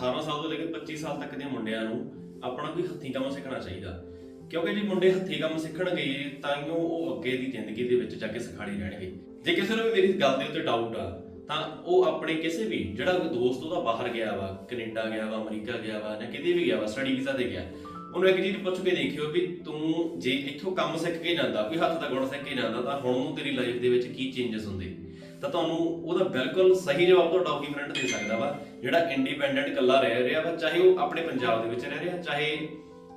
18 ਸਾਲ ਤੋਂ ਲੈ ਕੇ 25 ਸਾਲ ਤੱਕ ਦੇ ਮੁੰਡਿਆਂ ਨੂੰ ਆਪਣਾ ਕੋਈ ਹੱਥੀਂ ਕੰਮ ਸਿੱਖਣਾ ਚਾਹੀਦਾ। ਕਿਉਂਕਿ ਜੇ ਮੁੰਡੇ ਹੱਥੀਂ ਕੰਮ ਸਿੱਖਣਗੇ, ਤਾਂ ਹੀ ਉਹ ਅੱਗੇ ਦੀ ਜ਼ਿੰਦਗੀ ਦੇ ਵਿੱਚ ਜਾ ਕੇ ਸਿਖਾੜੇ ਰਹਿਣਗੇ। ਜੇ ਕਿਸੇ ਨੂੰ ਮੇਰੀ ਗੱਲ ਦੇ ਉੱਤੇ ਡਾਊਟ ਆ, ਤਾਂ ਉਹ ਆਪਣੇ ਕਿਸੇ ਵੀ, ਜਿਹੜਾ ਕੋਈ ਦੋਸਤ ਉਹਦਾ ਬਾਹਰ ਗਿਆ ਵਾ, ਕੈਨੇਡਾ ਗਿਆ ਵਾ, ਅਮਰੀਕਾ ਗਿਆ ਵਾ, ਜਾਂ ਕਿਤੇ ਵੀ ਗਿਆ ਵਾ, ਸਟੱਡੀ ਵੀਜ਼ਾ ਤੇ ਗਿਆ, ਉਹਨੂੰ ਇੱਕ ਚੀਜ਼ ਪੁੱਛ ਕੇ ਦੇਖਿਓ ਵੀ ਤੂੰ ਜੇ ਇੱਥੋਂ ਕੰਮ ਸਿੱਖ ਕੇ ਜਾਂਦਾ, ਕੋਈ ਹੱਥ ਦਾ ਗੁਣ ਸਿੱਖ ਕੇ ਜਾਂਦਾ, ਤਾਂ ਹੁਣ ਨੂੰ ਤੇਰੀ ਲਾਈਫ ਦੇ ਵਿੱਚ ਕੀ ਚੇਂਜਸ ਹੁੰਦੇ? ਤਾਂ ਤੁਹਾਨੂੰ ਉਹਦਾ ਬਿਲਕੁਲ ਸਹੀ ਜਵਾਬ ਤੁਹਾਡਾ ਉਹੀ ਫਰੈਂਡ ਦੇ ਸਕਦਾ ਵਾ, ਜਿਹੜਾ ਇੰਡੀਪੈਂਡੈਂਟ ਇਕੱਲਾ ਰਹਿ ਰਿਹਾ ਵਾ, ਚਾਹੇ ਉਹ ਆਪਣੇ ਪੰਜਾਬ ਦੇ ਵਿੱਚ ਰਹਿ ਰਿਹਾ, ਚਾਹੇ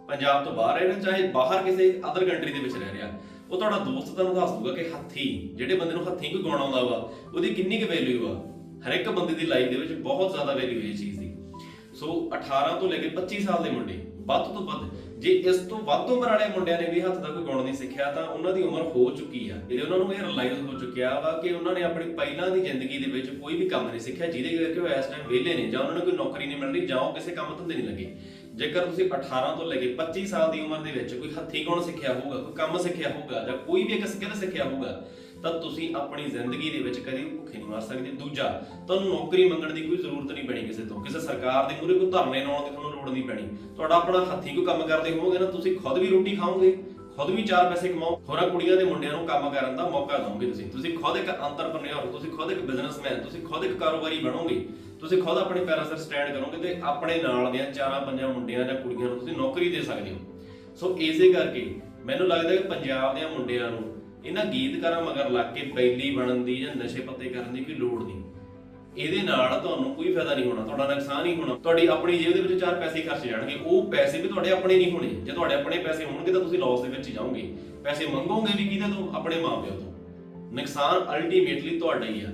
ਪੰਜਾਬ ਤੋਂ ਬਾਹਰ ਰਹਿ ਰਿਹਾ, ਚਾਹੇ ਬਾਹਰ ਕਿਸੇ ਅਦਰ ਕੰਟਰੀ ਦੇ ਵਿੱਚ ਰਹਿ ਰਿਹਾ। ਉਹ ਤੁਹਾਡਾ ਦੋਸਤ ਤੁਹਾਨੂੰ ਦੱਸ ਦੂਗਾ ਕਿ ਹੱਥੀ, ਜਿਹੜੇ ਬੰਦੇ ਨੂੰ ਹੱਥੀ ਕੋਈ ਗਾਉਣਾ ਆਉਂਦਾ ਵਾ, ਉਹਦੀ ਕਿੰਨੀ ਕੁ ਵੈਲਿਊ ਆ? ਹਰ ਇੱਕ ਬੰਦੇ ਦੀ ਲਾਈਫ ਦੇ ਵਿੱਚ ਬਹੁਤ ਜ਼ਿਆਦਾ ਵੈਲਿਊ ਹੈ ਇਹ ਚੀਜ਼ ਦੀ। ਸੋ 18 ਤੋਂ ਲੈ ਕੇ 25 ਸਾਲ ਦੇ ਮੁੰਡੇ ਵੱਧ ਤੋਂ ਵੱਧ। ਜੇ ਇਸ ਤੋਂ ਵੱਧ ਉਮਰ ਵਾਲੇ ਮੁੰਡਿਆਂ ਨੇ ਵੀ ਹੱਥ ਦਾ ਕੋਈ ਗੁਣ ਨਹੀਂ ਸਿੱਖਿਆ, ਤਾਂ ਉਹਨਾਂ ਦੀ ਉਮਰ ਹੋ ਚੁੱਕੀ ਆ। ਇਹਦੇ ਉਹਨਾਂ ਨੂੰ ਇਹ ਰਿਅਲਾਈਜ਼ ਹੋ ਚੁੱਕਿਆ ਵਾ ਕਿ ਉਹਨਾਂ ਨੇ ਆਪਣੀ ਪਹਿਲਾਂ ਦੀ ਜ਼ਿੰਦਗੀ ਦੇ ਵਿੱਚ ਕੋਈ ਵੀ ਕੰਮ ਨਹੀਂ ਸਿੱਖਿਆ, ਜਿਹਦੇ ਕਰਕੇ ਉਹ ਇਸ ਟਾਈਮ ਵਿਹਲੇ ਨੇ ਜਾਂ ਉਹਨਾਂ ਨੂੰ ਕੋਈ ਨੌਕਰੀ ਨਹੀਂ ਮਿਲ ਰਹੀ ਜਾਂ ਉਹ ਕਿਸੇ ਕੰਮ ਧੰਦੇ ਨਹੀਂ ਲੱਗੇ। ਜੇਕਰ ਤੁਸੀਂ 18 ਤੋਂ ਲੈ ਕੇ 25 ਸਾਲ ਦੀ ਉਮਰ ਦੇ ਵਿੱਚ ਕੋਈ ਹੱਥੀਂ ਗੁਣ ਸਿੱਖਿਆ ਹੋਊਗਾ, ਕੋਈ ਕੰਮ ਸਿੱਖਿਆ ਹੋਊਗਾ ਜਾਂ ਕੋਈ ਵੀ ਇੱਕ ਸਕਿੱਲ ਸਿੱਖਿਆ ਹੋਊਗਾ ਤਾਂ ਤੁਸੀਂ ਆਪਣੀ ਜ਼ਿੰਦਗੀ ਦੇ ਵਿੱਚ ਕਦੇ ਭੁੱਖੇ ਨਹੀਂ ਮਰ ਸਕਦੇ। ਦੂਜਾ, ਤੁਹਾਨੂੰ ਨੌਕਰੀ ਮੰਗਣ ਦੀ ਕੋਈ ਜ਼ਰੂਰਤ ਨਹੀਂ ਪੈਣੀ ਕਿਸੇ ਤੋਂ। ਕਿਸੇ ਸਰਕਾਰ ਦੇ ਮੂਹਰੇ ਕੋਈ ਧਰਨੇ ਲਾਉਣ ਦੀ ਤੁਹਾਨੂੰ ਲੋੜ ਨਹੀਂ ਪੈਣੀ। ਤੁਹਾਡਾ ਆਪਣਾ ਹੱਥੀਂ ਕੋਈ ਕੰਮ ਕਰਦੇ ਹੋਵੋਗੇ ਨਾ, ਤੁਸੀਂ ਖੁਦ ਵੀ ਰੋਟੀ ਖਾਓਗੇ, ਖੁਦ ਵੀ ਚਾਰ ਪੈਸੇ ਕਮਾਓ। ਹੋਰਾਂ ਕੁੜੀਆਂ ਦੇ ਮੁੰਡਿਆਂ ਨੂੰ ਕੰਮ ਕਰਨ ਦਾ ਮੌਕਾ ਦਿਓਗੇ ਤੁਸੀਂ। ਤੁਸੀਂ ਖੁਦ ਇੱਕ ਅੰਤਰਪ੍ਰੈਨਿਓਰ, ਤੁਸੀਂ ਖੁਦ ਇੱਕ ਬਿਜ਼ਨਸਮੈਨ, ਤੁਸੀਂ ਖੁਦ ਇੱਕ ਕਾਰੋਬਾਰੀ ਬਣੋਗੇ। ਤੁਸੀਂ ਖੁਦ ਆਪਣੇ ਪੈਰਾਂ 'ਤੇ ਸਟੈਂਡ ਕਰੋਗੇ ਤੇ ਆਪਣੇ ਨਾਲ ਦੀਆਂ ਚਾਰਾਂ ਪੰਜਾਂ ਮੁੰਡਿਆਂ ਜਾਂ ਕੁੜੀਆਂ ਨੂੰ ਤੁਸੀਂ ਨੌਕਰੀ ਦੇ ਸਕਦੇ ਹੋ। ਸੋ ਇਸੇ ਕਰਕੇ ਮੈਨੂੰ ਲੱਗਦਾ ਕਿ ਪੰਜਾਬ ਦੇ ਮੁੰਡਿਆਂ ਨੂੰ ਇਹਨਾਂ ਗੀਤਕਾਰਾਂ ਮਗਰ ਲੱਗ ਕੇ ਬੈਲੀ ਬਣਨ ਦੀ ਜਾਂ ਨਸ਼ੇ ਪੱਤੇ ਕਰਨ ਦੀ ਕੋਈ ਲੋੜ ਨਹੀਂ। ਇਹਦੇ ਨਾਲ ਤੁਹਾਨੂੰ ਕੋਈ ਫਾਇਦਾ ਨਹੀਂ ਹੋਣਾ, ਤੁਹਾਡਾ ਨੁਕਸਾਨ ਹੀ ਹੋਣਾ। ਤੁਹਾਡੀ ਆਪਣੀ ਜੇਬ ਦੇ ਵਿੱਚ ਚਾਰ ਪੈਸੇ ਖਰਚ ਜਾਣਗੇ। ਉਹ ਪੈਸੇ ਵੀ ਤੁਹਾਡੇ ਆਪਣੇ ਨਹੀਂ ਹੋਣੇ। ਜੇ ਤੁਹਾਡੇ ਆਪਣੇ ਪੈਸੇ ਹੋਣਗੇ ਤਾਂ ਤੁਸੀਂ ਲਾਸ ਦੇ ਵਿੱਚ ਹੀ ਜਾਓਗੇ। ਪੈਸੇ ਮੰਗੋਗੇ ਵੀ ਕਿਹਦੇ ਤੋਂ? ਆਪਣੇ ਮਾਪਿਆਂ ਤੋਂ। ਨੁਕਸਾਨ ਅਲਟੀਮੇਟਲੀ ਤੁਹਾਡਾ ਹੀ ਆ।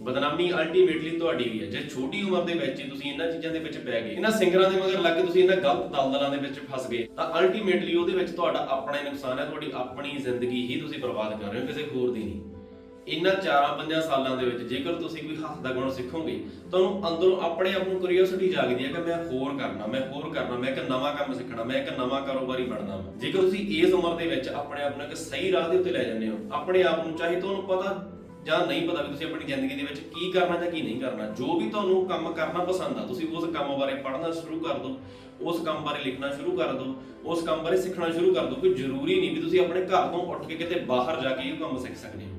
ਬਦਨਾਮੀ ਅਲਟੀਮੇਟਲੀ ਤੁਹਾਡੀ ਵੀ ਹੈ ਜੇ ਛੋਟੀ ਉਮਰ ਦੇ ਵਿੱਚ ਹੀ ਤੁਸੀਂ ਇਹਨਾਂ ਚੀਜ਼ਾਂ ਦੇ ਵਿੱਚ ਪੈ ਗਏ, ਇਹਨਾਂ ਸਿੰਗਰਾਂ ਦੇ ਮਗਰ ਲੱਗ ਕੇ ਤੁਸੀਂ ਇਹਨਾਂ ਗਲਤ ਦਲਦਲਾਂ ਦੇ ਵਿੱਚ ਫਸ ਗਏ, ਤਾਂ ਅਲਟੀਮੇਟਲੀ ਉਹਦੇ ਵਿੱਚ ਤੁਹਾਡਾ ਆਪਣਾ ਹੀ ਨੁਕਸਾਨ ਹੈ, ਤੁਹਾਡੀ ਆਪਣੀ ਜ਼ਿੰਦਗੀ ਹੀ ਤੁਸੀਂ ਬਰਬਾਦ ਕਰ ਰਹੇ ਹੋ, ਕਿਸੇ ਹੋਰ ਦੀ ਨਹੀਂ ਇਹਨਾਂ 4-5 ਸਾਲਾਂ ਦੇ ਵਿੱਚ ਜੇਕਰ ਤੁਸੀਂ ਕੋਈ ਹੱਥ ਦਾ ਗੁਣ ਸਿੱਖੋਗੇ, ਤੁਹਾਨੂੰ ਅੰਦਰੋਂ ਆਪਣੇ ਆਪ ਨੂੰ ਕਿਉਰਿਓਸਿਟੀ ਜਾਗਦੀ ਹੈ ਕਿ ਮੈਂ ਹੋਰ ਕਰਨਾ, ਮੈਂ ਹੋਰ ਕਰਨਾ, ਮੈਂ ਇੱਕ ਨਵਾਂ ਕੰਮ ਸਿੱਖਣਾ, ਮੈਂ ਇੱਕ ਨਵਾਂ ਕਾਰੋਬਾਰੀ ਬਣਨਾ ਵਾ। ਜੇਕਰ ਤੁਸੀਂ ਇਸ ਉਮਰ ਦੇ ਵਿੱਚ ਆਪਣੇ ਆਪ ਨੂੰ ਇੱਕ ਸਹੀ ਰਾਹ ਦੇ ਉੱਤੇ ਲੈ ਜਾਂਦੇ ਹੋ, ਆਪਣੇ ਆਪ ਨੂੰ ਚਾਹੇ ਤੁਹਾਨੂੰ ਪਤਾ ਜਾਂ ਨਹੀਂ ਪਤਾ ਵੀ ਤੁਸੀਂ ਆਪਣੀ ਜ਼ਿੰਦਗੀ ਦੇ ਵਿੱਚ ਕੀ ਕਰਨਾ ਜਾਂ ਕੀ ਨਹੀਂ ਕਰਨਾ। ਜੋ ਵੀ ਤੁਹਾਨੂੰ ਕੰਮ ਕਰਨਾ ਪਸੰਦ ਆ, ਤੁਸੀਂ ਉਸ ਕੰਮ ਬਾਰੇ ਪੜ੍ਹਨਾ ਸ਼ੁਰੂ ਕਰ ਦਿਓ ਉਸ ਕੰਮ ਬਾਰੇ ਲਿਖਣਾ ਸ਼ੁਰੂ ਕਰ ਦਿਓ ਉਸ ਕੰਮ ਬਾਰੇ ਸਿੱਖਣਾ ਸ਼ੁਰੂ ਕਰ ਦਿਓ ਕੋਈ ਜ਼ਰੂਰੀ ਨਹੀਂ ਵੀ ਤੁਸੀਂ ਆਪਣੇ ਘਰ ਤੋਂ ਉੱਠ ਕੇ ਕਿਤੇ ਬਾਹਰ ਜਾ ਕੇ ਇਹ ਕੰਮ ਸਿੱਖ ਸਕਦੇ ਹੋ।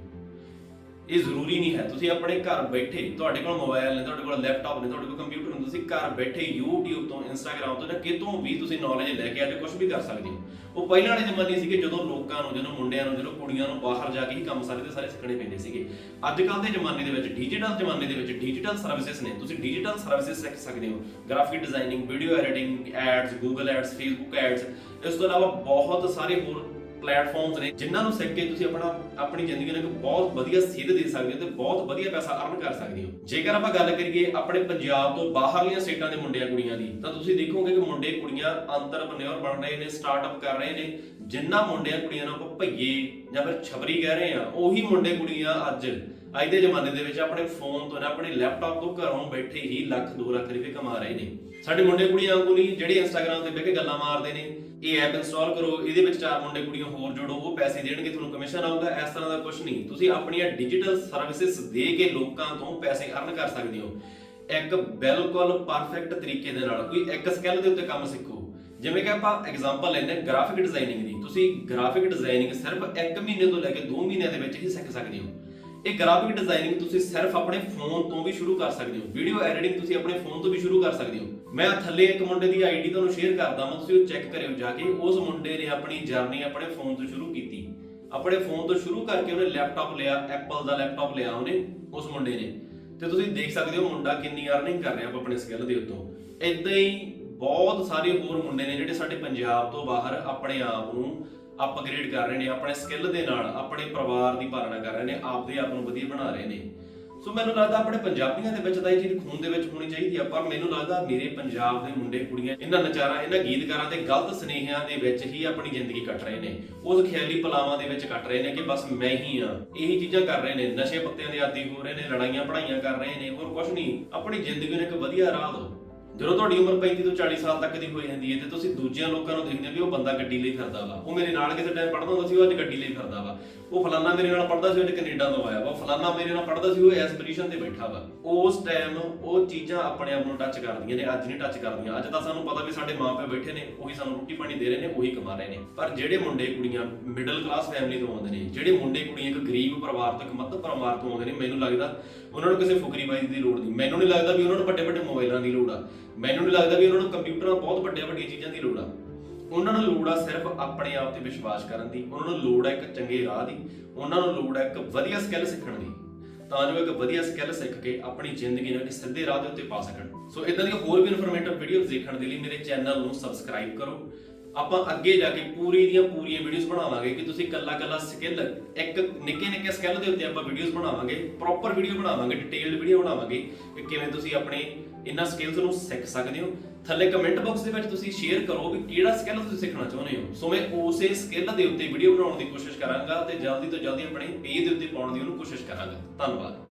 ਇਹ ਜ਼ਰੂਰੀ ਨਹੀਂ ਹੈ। ਤੁਸੀਂ ਆਪਣੇ ਘਰ ਬੈਠੇ ਤੁਹਾਡੇ ਕੋਲ ਮੋਬਾਈਲ ਨੇ, ਤੁਹਾਡੇ ਕੋਲ ਲੈਪਟਾਪ ਨੇ, ਤੁਹਾਡੇ ਕੋਲ ਕੰਪਿਊਟਰ ਨੇ, ਤੁਸੀਂ ਘਰ ਬੈਠੇ YouTube ਤੋਂ, Instagram ਤੋਂ ਜਾਂ ਕਿਤੋਂ ਵੀ ਤੁਸੀਂ ਨੌਲੇਜ ਲੈ ਕੇ ਅੱਜ ਕੁਝ ਵੀ ਕਰ ਸਕਦੇ ਹੋ। ਉਹ ਪਹਿਲਾਂ ਵਾਲੇ ਜ਼ਮਾਨੇ ਸੀਗੇ ਜਦੋਂ ਲੋਕਾਂ ਨੂੰ, ਜਦੋਂ ਮੁੰਡਿਆਂ ਨੂੰ, ਜਦੋਂ ਕੁੜੀਆਂ ਨੂੰ ਬਾਹਰ ਜਾ ਕੇ ਹੀ ਕੰਮ ਸਾਰੇ ਦੇ ਸਾਰੇ ਸਿੱਖਣੇ ਪੈਂਦੇ ਸੀਗੇ। ਅੱਜ ਕੱਲ ਦੇ ਜ਼ਮਾਨੇ ਦੇ ਵਿੱਚ ਡਿਜੀਟਲ ਜ਼ਮਾਨੇ ਦੇ ਵਿੱਚ ਡਿਜੀਟਲ ਸਰਵਿਸਿਜ਼ ਨੇ। ਤੁਸੀਂ ਡਿਜੀਟਲ ਸਰਵਿਸਿਜ਼ ਸਿੱਖ ਸਕਦੇ ਹੋ। Graphic designing video editing ads Google ads Facebook ads ਇਸ ਤੋਂ ਇਲਾਵਾ ਬਹੁਤ ਸਾਰੇ ਹੋਰ ਪਲੇਟਫਾਰਮਸ ਨੇ ਜਿਨ੍ਹਾਂ ਨੂੰ ਸਿੱਖ ਕੇ ਤੁਸੀਂ ਆਪਣਾ, ਆਪਣੀ ਜ਼ਿੰਦਗੀ ਨੂੰ ਇੱਕ ਬਹੁਤ ਵਧੀਆ ਸੇਧ ਦੇ ਸਕਦੇ ਹੋ ਤੇ ਬਹੁਤ ਵਧੀਆ ਪੈਸਾ ਅਰਨ ਕਰ ਸਕਦੇ ਹੋ। ਜੇਕਰ ਆਪਾਂ ਗੱਲ ਕਰੀਏ ਆਪਣੇ ਪੰਜਾਬ ਤੋਂ ਬਾਹਰਲੀਆਂ ਸਟੇਟਾਂ ਦੇ ਮੁੰਡਿਆਂ ਕੁੜੀਆਂ ਦੀ, ਤਾਂ ਤੁਸੀਂ ਦੇਖੋਗੇ ਕਿ ਮੁੰਡੇ ਕੁੜੀਆਂ ਅੰਤਰਪ੍ਰੈਨਿਓਰ ਬਣ ਰਹੇ ਨੇ ਸਟਾਰਟਅਪ ਕਰ ਰਹੇ ਨੇ। ਜਿਨ੍ਹਾਂ ਮੁੰਡਿਆਂ ਕੁੜੀਆਂ ਨੂੰ ਆਪਾਂ ਭਈਏ ਜਾਂ ਫਿਰ ਛਬਰੀ ਕਹਿ ਰਹੇ ਆ ਉਹੀ ਮੁੰਡੇ ਕੁੜੀਆਂ ਅੱਜ ਅੱਜ ਦੇ ਜ਼ਮਾਨੇ ਦੇ ਵਿੱਚ ਆਪਣੇ ਫੋਨ ਤੋਂ ਨਾ ਆਪਣੇ ਲੈਪਟਾਪ ਤੋਂ ਘਰੋਂ ਬੈਠੇ ਹੀ ਲੱਖ 2 ਲੱਖ ਰੁਪਏ ਕਮਾ ਰਹੇ ਨੇ। ਸਾਡੇ ਮੁੰਡੇ ਕੁੜੀਆਂ ਵਾਂਗੂ ਨਹੀਂ, ਜਿਹੜੇ ਇੰਸਟਾਗ੍ਰam ਤੇ ਬਹਿ ਕੇ ਗੱਲਾਂ ਮਾਰਦੇ ਨੇ, ਇਹ ਐਪ ਇੰਸਟਾਲ ਕਰੋ, ਇਹਦੇ ਵਿੱਚ ਚਾਰ ਮੁੰਡੇ ਕੁੜੀਆਂ ਹੋਰ ਜੋੜੋ, ਉਹ ਪੈਸੇ ਦੇਣਗੇ, ਤੁਹਾਨੂੰ ਕਮਿਸ਼ਨ ਆਊਗਾ, ਇਸ ਤਰ੍ਹਾਂ ਦਾ ਕੁਝ ਨਹੀਂ। ਤੁਸੀਂ ਆਪਣੀਆਂ ਡਿਜੀਟਲ ਸਰਵਿਸਿਜ਼ ਦੇ ਕੇ ਲੋਕਾਂ ਤੋਂ ਪੈਸੇ ਅਰਨ ਕਰ ਸਕਦੇ ਹੋ। ਇੱਕ ਬਿਲਕੁਲ ਪਰਫੈਕਟ ਤਰੀਕੇ ਦੇ ਨਾਲ, ਕੋਈ ਇੱਕ ਸਕਿੱਲ ਦੇ ਉੱਤੇ ਕੰਮ ਸਿੱਖੋ। ਜਿਵੇਂ ਕਿ ਆਪਾਂ ਐਗਜ਼ਾਮਪਲ ਲੈਂਦੇ ਹਾਂ ਗ੍ਰਾਫਿਕ ਡਿਜ਼ਾਈਨਿੰਗ ਦੀ। ਤੁਸੀਂ ਗ੍ਰਾਫਿਕ ਡਿਜ਼ਾਈਨਿੰਗ ਸਿਰਫ 1 ਮਹੀਨੇ ਤੋਂ ਲੈ ਕੇ 2 ਮਹੀਨਿਆਂ ਦੇ ਵਿੱਚ ਹੀ ਸਿੱਖ ਸਕਦੇ ਹੋ। ਇਹ ਗ੍ਰਾਫਿਕ ਡਿਜ਼ਾਈਨਿੰਗ ਤੁਸੀਂ ਸਿਰਫ ਆਪਣੇ ਫੋਨ ਤੋਂ ਵੀ ਸ਼ੁਰੂ ਕਰ ਸਕਦੇ ਹੋ। ਵੀਡੀਓ ਐਡੀਟਿੰਗ ਤੁਸੀਂ ਆਪਣੇ ਫੋਨ ਤੋਂ ਵੀ ਸ਼ੁਰੂ ਕਰ ਸਕਦੇ ਹੋ। ਮੈਂ ਥੱਲੇ ਇੱਕ ਮੁੰਡੇ ਦੀ ਆਈਡੀ ਤੁਹਾਨੂੰ ਸ਼ੇਅਰ ਕਰਦਾ ਹਾਂ ਤੁਸੀਂ ਉਹ ਚੈੱਕ ਕਰਿਓ ਜਾ ਕੇ। ਉਸ ਮੁੰਡੇ ਨੇ ਆਪਣੀ ਜਰਨੀ ਆਪਣੇ ਫੋਨ ਤੋਂ ਸ਼ੁਰੂ ਕੀਤੀ। ਆਪਣੇ ਫੋਨ ਤੋਂ ਸ਼ੁਰੂ ਕਰਕੇ ਉਹਨੇ ਲੈਪਟਾਪ ਲਿਆ ਐਪਲ ਦਾ ਲੈਪਟਾਪ ਲਿਆ ਉਹਨੇ, ਉਸ ਮੁੰਡੇ ਨੇ। ਤੇ ਤੁਸੀਂ ਦੇਖ ਸਕਦੇ ਹੋ ਮੁੰਡਾ ਕਿੰਨੀ ਅਰਨਿੰਗ ਕਰ ਰਿਹਾ ਆਪਣੇ ਸਕਿੱਲ ਦੇ ਉੱਤੋਂ। ਇਦਾਂ ਹੀ ਬਹੁਤ ਸਾਰੇ ਹੋਰ ਮੁੰਡੇ ਨੇ ਜਿਹੜੇ ਸਾਡੇ ਪੰਜਾਬ ਤੋਂ ਬਾਹਰ ਆਪਣੇ ਆਪ ਨੂੰ ਅਪਗ੍ਰੇਡ ਕਰ ਰਹੇ ਨੇ, ਆਪਣੇ ਸਕਿੱਲ ਦੇ ਨਾਲ ਆਪਣੇ ਪਰਿਵਾਰ ਦੀ ਪਾਲਣਾ ਕਰ ਰਹੇ ਨੇ, ਆਪਦੇ ਆਪ ਨੂੰ ਵਧੀਆ ਬਣਾ ਰਹੇ ਨੇ। ਸੋ ਮੈਨੂੰ ਲੱਗਦਾ ਆਪਣੇ ਪੰਜਾਬੀਆਂ ਦੇ ਵਿੱਚ ਤਾਂ ਇਹ ਚੀਜ਼ ਖੂਨ ਦੇ ਵਿੱਚ ਹੋਣੀ ਚਾਹੀਦੀ ਆ, ਪਰ ਮੈਨੂੰ ਲੱਗਦਾ ਮੇਰੇ ਪੰਜਾਬ ਦੇ ਮੁੰਡੇ ਕੁੜੀਆਂ, ਇਹਨਾਂ ਨਚਾਰਾਂ, ਇਹਨਾਂ ਗੀਤਕਾਰਾਂ ਤੇ ਗਲਤ ਸਨੇਹਿਆਂ ਦੇ ਵਿੱਚ ਹੀ ਆਪਣੀ ਜ਼ਿੰਦਗੀ ਕੱਟ ਰਹੇ ਨੇ। ਉਸ ਖਿਆਲੀ ਪਲਾਵਾਂ ਦੇ ਵਿੱਚ ਕੱਟ ਰਹੇ ਨੇ ਕਿ ਬਸ ਮੈਂ ਹੀ ਆ। ਇਹੀ ਚੀਜ਼ਾਂ ਕਰ ਰਹੇ ਨੇ, ਨਸ਼ੇ ਪੱਤਿਆਂ ਦੇ ਆਦੀ ਹੋ ਰਹੇ ਨੇ, ਲੜਾਈਆਂ ਪੜਾਈਆਂ ਕਰ ਰਹੇ ਨੇ, ਹੋਰ ਕੁਝ ਨਹੀਂ। ਆਪਣੀ ਜ਼ਿੰਦਗੀ ਨੂੰ ਇੱਕ ਵਧੀਆ ਰਾਹ ਦਿਓ। ਜਦੋਂ ਤੁਹਾਡੀ ਉਮਰ 35 ਤੋਂ 40 ਸਾਲ ਤੱਕ ਦੀ ਹੋ ਜਾਂਦੀ ਹੈ ਤੇ ਤੁਸੀਂ ਦੂਜਿਆਂ ਲੋਕਾਂ ਨੂੰ ਦੇਖਦੇ ਹੋ ਵੀ ਉਹ ਬੰਦਾ ਗੱਡੀ ਲਈ ਫਿਰਦਾ ਵਾ। ਉਹ ਮੇਰੇ ਨਾਲ ਕਿਸੇ ਟਾਈਮ ਪੜ੍ਹਦਾ ਹੁੰਦਾ ਸੀ, ਉਹ ਅੱਜ ਗੱਡੀ ਲਈ ਫਿਰਦਾ ਵਾ। ਉਹ ਫਲਾਨਾ ਮੇਰੇ ਨਾਲ ਪੜ੍ਹਦਾ ਸੀ, ਉਹ ਅੱਜ ਕੈਨੇਡਾ ਤੋਂ ਆਇਆ ਵਾ। ਫਲਾਨਾ ਮੇਰੇ ਨਾਲ ਪੜ੍ਹਦਾ ਸੀ, ਉਹ ਇਸ ਪੋਜੀਸ਼ਨ ਤੇ ਬੈਠਾ ਵਾ। ਉਸ ਟਾਈਮ ਉਹ ਚੀਜ਼ਾਂ ਆਪਣੇ ਆਪ ਨੂੰ ਟੱਚ ਕਰਦੀਆਂ ਨੇ, ਅੱਜ ਨਹੀਂ ਟੱਚ ਕਰਦੀਆਂ। ਅੱਜ ਤਾਂ ਸਾਨੂੰ ਪਤਾ ਵੀ ਸਾਡੇ ਮਾਪੇ ਬੈਠੇ ਨੇ, ਉਹੀ ਸਾਨੂੰ ਰੋਟੀ ਪਾਣੀ ਦੇ ਰਹੇ ਨੇ, ਉਹੀ ਕਮਾ ਰਹੇ ਨੇ। ਪਰ ਜਿਹੜੇ ਮੁੰਡੇ ਕੁੜੀਆਂ ਮਿਡਲ ਕਲਾਸ ਫੈਮਿਲੀ ਤੋਂ ਆਉਂਦੇ ਨੇ, ਜਿਹੜੇ ਮੁੰਡੇ ਕੁੜੀਆਂ ਇੱਕ ਗਰੀਬ ਪਰਿਵਾਰ ਤੋਂ, ਇੱਕ ਮੱਧ ਪਰਿਵਾਰ ਤੋਂ ਆਉਂਦੇ ਨੇ, ਮੈਨੂੰ ਲੱਗਦਾ ਉਹਨਾਂ ਨੂੰ ਕਿਸੇ ਫੁਕਰੀਬਾਜ਼ੀ ਦੀ ਲੋੜ ਨਹੀਂ। ਮੈਨੂੰ ਨਹੀਂ ਲੱਗਦਾ ਵੀ ਉਹਨਾਂ ਨੂੰ ਵੱਡੇ ਵੱਡੇ ਮੋਬਾਈਲਾਂ ਦੀ ਲੋੜ ਆ। ਮੈਨੂੰ ਨਹੀਂ ਲੱਗਦਾ ਵੀ ਉਹਨਾਂ ਨੂੰ ਕੰਪਿਊਟਰਾਂ ਬਹੁਤ ਵੱਡੀਆਂ ਵੱਡੀਆਂ ਚੀਜ਼ਾਂ ਦੀ ਲੋੜ ਆ। ਉਹਨਾਂ ਨੂੰ ਲੋੜ ਆ ਸਿਰਫ ਆਪਣੇ ਆਪ ਤੇ ਵਿਸ਼ਵਾਸ ਕਰਨ ਦੀ, ਉਹਨਾਂ ਨੂੰ ਲੋੜ ਹੈ ਇੱਕ ਚੰਗੇ ਰਾਹ ਦੀ, ਉਹਨਾਂ ਨੂੰ ਲੋੜ ਹੈ ਇੱਕ ਵਧੀਆ ਸਕਿੱਲ ਸਿੱਖਣ ਦੀ, ਤਾਂ ਜੋ ਇੱਕ ਵਧੀਆ ਸਕਿੱਲ ਸਿੱਖ ਕੇ ਆਪਣੀ ਜ਼ਿੰਦਗੀ ਨੂੰ ਇੱਕ ਸਿੱਧੇ ਰਾਹ ਦੇ ਉੱਤੇ ਪਾ ਸਕਣ। ਸੋ ਇਦਾਂ ਦੀਆਂ ਹੋਰ ਵੀ ਇਨਫੋਰਮੇਟਿਵ ਵੀਡੀਓਜ਼ ਦੇਖਣ ਦੇ ਲਈ ਮੇਰੇ ਚੈਨਲ ਨੂੰ ਸਬਸਕ੍ਰਾਈਬ ਕਰੋ। ਆਪਾਂ ਅੱਗੇ ਜਾ ਕੇ ਪੂਰੀ ਦੀਆਂ ਪੂਰੀਆਂ ਵੀਡੀਓਜ਼ ਬਣਾਵਾਂਗੇ ਕਿ ਤੁਸੀਂ ਕੱਲਾ ਕੱਲਾ ਸਕਿੱਲ ਇੱਕ ਨਿੱਕੇ ਨਿੱਕੇ ਸਕਿੱਲ ਦੇ ਉੱਤੇ ਆਪਾਂ ਵੀਡੀਓਜ਼ ਬਣਾਵਾਂਗੇ ਪ੍ਰੋਪਰ ਵੀਡੀਓ ਬਣਾਵਾਂਗੇ ਡਿਟੇਲਡ ਵੀਡੀਓ ਬਣਾਵਾਂਗੇ ਕਿ ਕਿਵੇਂ ਤੁਸੀਂ ਆਪਣੇ ਇਹਨਾਂ ਸਕਿੱਲਸ ਨੂੰ ਸਿੱਖ ਸਕਦੇ ਹੋ। ਥੱਲੇ ਕਮੈਂਟ ਬਾਕਸ ਦੇ ਵਿੱਚ ਤੁਸੀਂ ਸ਼ੇਅਰ ਕਰੋ ਵੀ ਕਿਹੜਾ ਸਕਿੱਲ ਤੁਸੀਂ ਸਿੱਖਣਾ ਚਾਹੁੰਦੇ ਹੋ। ਸੋ ਮੈਂ ਉਸੇ ਸਕਿੱਲ ਦੇ ਉੱਤੇ ਵੀਡੀਓ ਬਣਾਉਣ ਦੀ ਕੋਸ਼ਿਸ਼ ਕਰਾਂਗਾ ਤੇ ਜਲਦੀ ਤੋਂ ਜਲਦੀ ਆਪਣੇ ਪੇਜ ਦੇ ਉੱਤੇ ਪਾਉਣ ਦੀ ਉਹਨੂੰ ਕੋਸ਼ਿਸ਼ ਕਰਾਂਗਾ। ਧੰਨਵਾਦ।